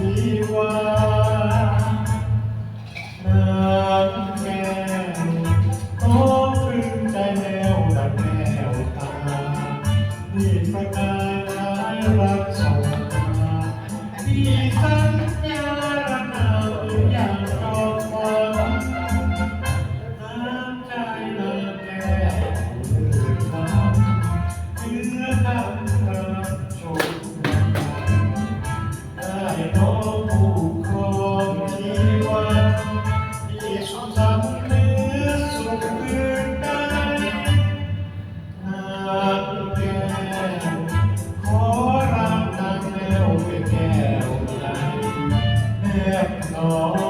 ชีวานางแก้วขอพึงใจแนวดักแนวตานี่ประกาศรักสงฆ์ที่ส เป็นแก้วตาแนบนอน